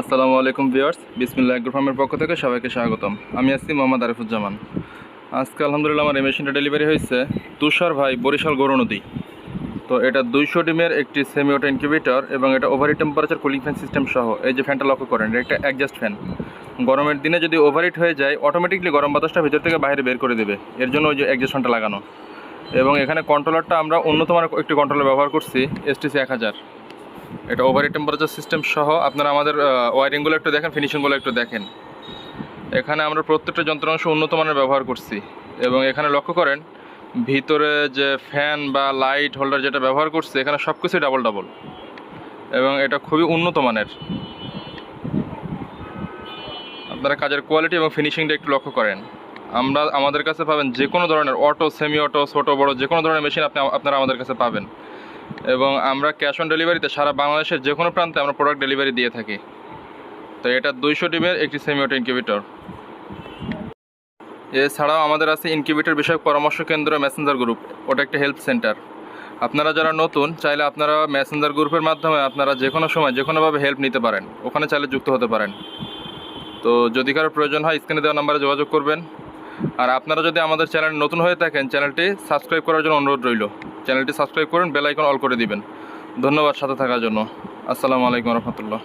আসসালামু আলাইকুম ভিউয়ার্স, বিসমিল্লাহ এগ্রো ফার্মের পক্ষ থেকে সবাইকে স্বাগতম। আমি আসছি মোহাম্মদ আরিফুজ্জামান। আজকে আলহামদুলিল্লাহ আমার এই মেশিনটা ডেলিভারি হয়েছে তুষার ভাই বরিশাল গরু নদী। তো এটা দুইশো ডিমের একটি সেমি ওটা ইনকিউবেটর এবং এটা overheat temperature cooling fan system সহ, এই যে ফ্যানটা লক্ষ্য করেন, এটা একটা অ্যাডজাস্ট ফ্যান গরমের দিনে যদি ওভারহিট হয়ে যায় অটোমেটিকলি গরম বাতাসটা ভিতর থেকে বাইরে বের করে দেবে। এর জন্য ওই যে অ্যাডজাস্ট ফ্যানটা লাগানো। এবং এখানে কন্ট্রোলারটা আমরা অন্যতম একটি কন্ট্রোলার ব্যবহার করছি এসটিসি এক হাজার। এটা ওভার টেম্পারেচার সিস্টেম সহ আপনারা আমাদের ওয়ারিংগুলো একটু দেখেন ফিনিশিংগুলো একটু দেখেন। এখানে আমরা প্রত্যেকটা যন্ত্রাংশ উন্নত মানের ব্যবহার করছি এবং এখানে লক্ষ্য করেন, ভিতরে যে ফ্যান বা লাইট হোল্ডার যেটা ব্যবহার করছি, এখানে সব কিছুই ডাবল ডাবল এবং এটা খুবই উন্নত মানের। আপনারা কাজের কোয়ালিটি এবং ফিনিশিংটা একটু লক্ষ্য করেন। আমরা, আমাদের কাছে পাবেন যে কোনো ধরনের অটো সেমি অটো ছোটো, বড়ো, যে কোনো ধরনের মেশিন আপনি, আপনারা আমাদের কাছে পাবেন। এবং আমরা ক্যাশ অন ডেলিভারিতে সারা বাংলাদেশের যে কোনো প্রান্তে আমরা প্রোডাক্ট ডেলিভারি দিয়ে থাকি। তো এটা দুইশো ডিমের একটি সেমি অটো ইনকিউবেটর এছাড়াও আমাদের আছে ইনকিউবেটর বিষয়ক পরামর্শ কেন্দ্র মেসেঞ্জার গ্রুপ ওটা একটা হেল্প সেন্টার আপনারা যারা নতুন, চাইলে আপনারা মেসেঞ্জার গ্রুপের মাধ্যমে আপনারা যে কোনো সময় যে কোনোভাবে হেল্প নিতে পারেন। ওখানে চাইলে যুক্ত হতে পারেন। তো যদি কারও প্রয়োজন হয় স্ক্রিনে দেওয়া নাম্বারে যোগাযোগ করবেন। আর আপনারা যদি আমাদের চ্যানেল নতুন হয়ে থাকেন, চ্যানেলটি সাবস্ক্রাইব করার জন্য অনুরোধ রইল। চ্যানেলটি সাবস্ক্রাইব করুন বেলাইকন অল করে দিবেন। ধন্যবাদ সাথে থাকার জন্য। আসসালামু আলাইকুম রহমতুল্লাহ।